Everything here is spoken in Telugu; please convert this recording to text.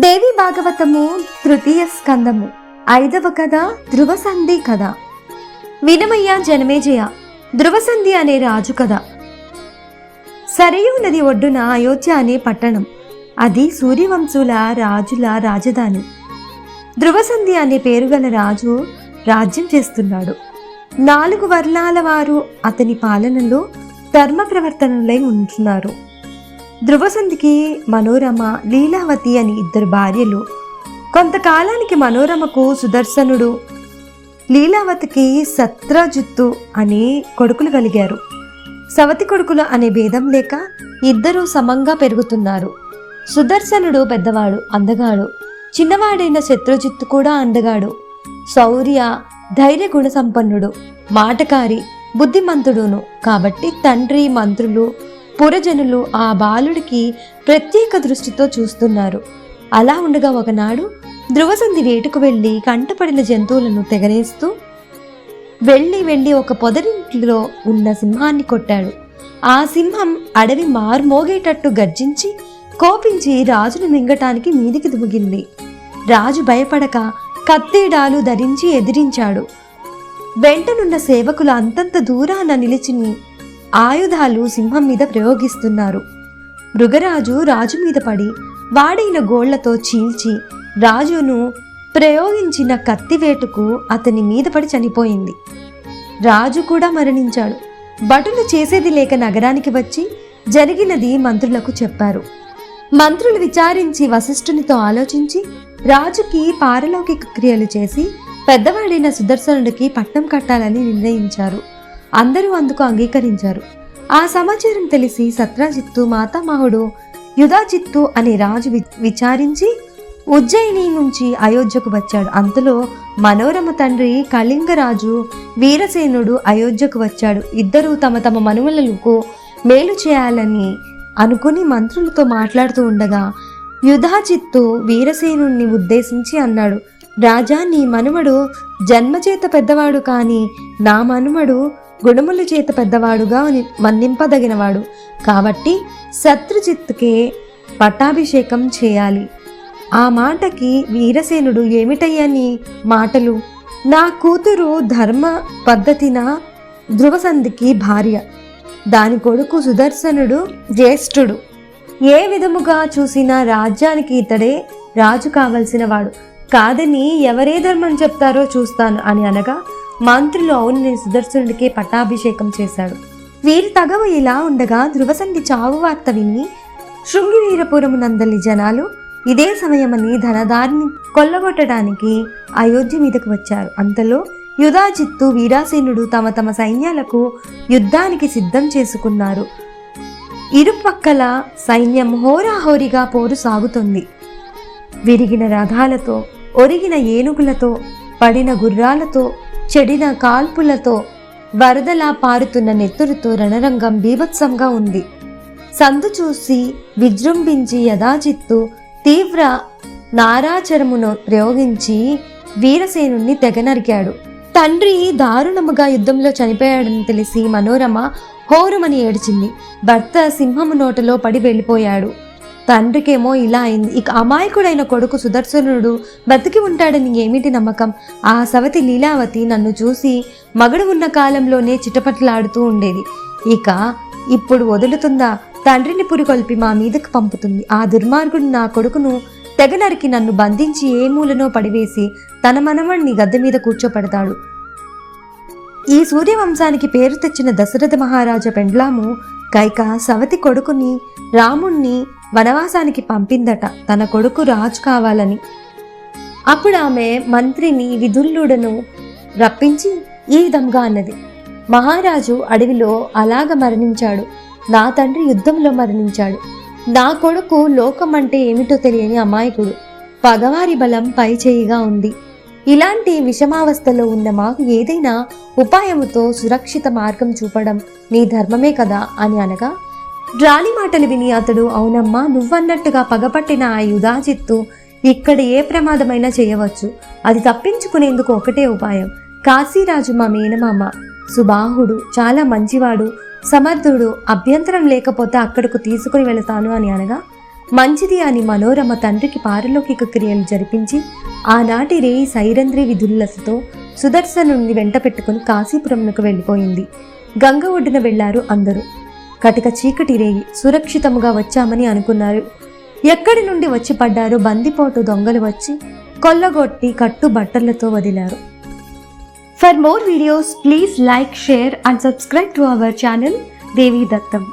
దేవి భాగవతము తృతీయ స్కందము. ఐదవ కథ ధ్రువసంధి కథ. వినమయ్య జనమేజయ. ధ్రువసంధి అనే రాజు కథ. సరయూ నది ఒడ్డున అయోధ్య అనే పట్టణం. అది సూర్యవంశుల రాజుల రాజధాని. ధ్రువసంధి అనే పేరు గల రాజు రాజ్యం చేస్తున్నాడు. నాలుగు వర్ణాల వారు అతని పాలనలో ధర్మ ప్రవర్తనలై ఉంటున్నారు. ధ్రువసంధికి మనోరమ లీలావతి అని ఇద్దరు భార్యలు. కొంతకాలానికి మనోరమకు సుదర్శనుడు. లీలావతికి సత్రజిత్తు అని కొడుకులు కలిగారు. సవతి కొడుకులు అనే భేదం లేక ఇద్దరూ సమంగా పెరుగుతున్నారు. సుదర్శనుడు పెద్దవాడు అందగాడు. చిన్నవాడైన శత్రుజిత్తు కూడా అందగాడు. శౌర్య ధైర్య గుణ సంపన్నుడు మాటకారి బుద్ధిమంతుడును. కాబట్టి తండ్రి మంత్రులు పురజనులు ఆ బాలుడికి ప్రత్యేక దృష్టితో చూస్తున్నారు. అలా ఉండగా ఒకనాడు ధ్రువసంధి వేటుకు వెళ్ళి కంటపడిన జంతువులను తెగనేస్తూ వెళ్ళి వెళ్ళి ఒక పొదరింట్లో ఉన్న సింహాన్ని కొట్టాడు. ఆ సింహం అడవి మార్మోగేటట్టు గర్జించి కోపించి రాజును మింగటానికి మీదికి దుమిగింది. రాజు భయపడక కత్తేడాలు ధరించి ఎదిరించాడు. వెంటనున్న సేవకులు అంతంత దూరాన నిలిచి ఆయుధాలు సింహం మీద ప్రయోగిస్తున్నారు. మృగరాజు రాజు మీద పడి వాడైన గోళ్ళతో చీల్చి రాజును ప్రయోగించిన కత్తివేటుకు అతని మీద పడి చనిపోయింది. రాజు కూడా మరణించాడు. భటులు చేసేది లేక నగరానికి వచ్చి జరిగినది మంత్రులకు చెప్పారు. మంత్రులు విచారించి వశిష్ఠునితో ఆలోచించి రాజుకి పారలౌకిక క్రియలు చేసి పెద్దవాడైన సుదర్శనుడికి పట్నం కట్టాలని నిర్ణయించారు. అందరూ అందుకు అంగీకరించారు. ఆ సమాచారం తెలిసి సత్రాజిత్తు మాతామహుడు యుధాజిత్తు అనే రాజు వి- విచారించి ఉజ్జయిని నుంచి అయోధ్యకు వచ్చాడు. అంతలో మనోరమ తండ్రి కళింగరాజు వీరసేనుడు అయోధ్యకు వచ్చాడు. ఇద్దరూ తమ తమ మనుమలకు మేలు చేయాలని అనుకుని మంత్రులతో మాట్లాడుతూ ఉండగా యుధాజిత్తు వీరసేనుణ్ణి ఉద్దేశించి అన్నాడు రాజా నీ మనుమడు జన్మచేత పెద్దవాడు కానీ నా మనుమడు గుణముల చేత పెద్దవాడుగా మన్నింపదగినవాడు. కాబట్టి శత్రుజిత్తుకే పట్టాభిషేకం చేయాలి. ఆ మాటకి వీరసేనుడు ఏమిటయ్యని మాటలు? నా కూతురు ధర్మ పద్ధతిన ధ్రువసంధికి భార్య. దాని కొడుకు సుదర్శనుడు జ్యేష్ఠుడు. ఏ విధముగా చూసినా రాజ్యానికి ఇతడే రాజు కావలసిన వాడు కాదని ఎవరే ధర్మం చెప్తారో చూస్తాను అని అనగా మంత్రులు అవునని సుదర్శనుడికి పట్టాభిషేకం చేశాడు. వీరి తగవ ఇలా ఉండగా ధ్రువసంధి చావు వార్త విని శృంగివీరపురము నందలి జనాలు ఇదే సమయమని ధనదారిని కొల్లగొట్టడానికి అయోధ్య మీదకు వచ్చారు. అంతలో యుధాజిత్తు వీరాసేనుడు తమ తమ సైన్యాలకు యుద్ధానికి సిద్ధం చేసుకున్నారు. ఇరుపక్కల సైన్యం హోరాహోరిగా పోరు సాగుతుంది. విరిగిన రథాలతో ఒరిగిన ఏనుగులతో పడిన గుర్రాలతో చెడిన కాల్పులతో వరదలా పారుతున్న నెత్తురుతో రణరంగం బీభత్సంగా ఉంది. సందు చూసి విజృంభించి యథాచిత్తు తీవ్ర నారాచరమును ప్రయోగించి వీరసేనుణ్ణి తెగనరికాడు. తండ్రి దారుణముగా యుద్ధంలో చనిపోయాడని తెలిసి మనోరమ హోరుమని ఏడ్చింది. భర్త సింహము నోటలో పడి వెళ్ళిపోయాడు. తండ్రికేమో ఇలా అయింది. ఇక అమాయకుడైన కొడుకు సుదర్శనుడు బతికి ఉంటాడని ఏమిటి నమ్మకం? ఆ సవతి లీలావతి నన్ను చూసి మగడు ఉన్న కాలంలోనే చిటపట్లాడుతూ ఉండేది. ఇక ఇప్పుడు వదులుతుందా? తండ్రిని పురికొల్పి మా మీదకు పంపుతుంది. ఆ దుర్మార్గుడు నా కొడుకును తెగ నరికి నన్ను బంధించి ఏ మూలనో పడివేసి తన మనవణ్ణి గద్దె మీద కూర్చోపెడతాడు. ఈ సూర్యవంశానికి పేరు తెచ్చిన దశరథ మహారాజా పెండ్లాము కైక సవతి కొడుకుని రాముణ్ణి వనవాసానికి పంపిందట. తన కొడుకు రాజు కావాలని. అప్పుడు ఆమె మంత్రిని విధుల్లుడను రప్పించి ఈ విధంగా అన్నది. మహారాజు అడవిలో అలాగ మరణించాడు. నా తండ్రి యుద్ధంలో మరణించాడు. నా కొడుకు లోకం అంటే ఏమిటో తెలియని అమాయకుడు. పగవారి బలం పై చేయిగా ఉంది. ఇలాంటి విషమావస్థలో ఉన్న మాకు ఏదైనా ఉపాయముతో సురక్షిత మార్గం చూపడం నీ ధర్మమే కదా అని అనగా రాణి మాటలు విని అతడు అవునమ్మా నువ్వన్నట్టుగా పగపట్టిన ఆ యుధాజిత్తు ఇక్కడ ఏ ప్రమాదమైనా చేయవచ్చు. అది తప్పించుకునేందుకు ఒకటే ఉపాయం. కాశీరాజు మా మేనమామ సుబాహుడు చాలా మంచివాడు సమర్థుడు అభ్యంతరం లేకపోతే అక్కడకు తీసుకుని వెళతాను అని అనగా మంచిది అని మనోరమ తండ్రికి పారలౌకిక క్రియలు జరిపించి ఆనాటి రేయి సైరంధ్రి విధుల్లసతో సుదర్శనుని వెంట పెట్టుకుని కాశీపురంకు వెళ్ళిపోయింది. గంగ ఒడ్డున వెళ్ళారు అందరూ. కటిక చీకటి రేయి సురక్షితముగా వచ్చామని అనుకున్నారు. ఎక్కడి నుండి వచ్చి పడ్డారో బందిపోటు దొంగలు వచ్చి కొల్లగొట్టి కట్టు బట్టలతో వదిలారు. For more videos please like share and subscribe to our channel Devi Dattam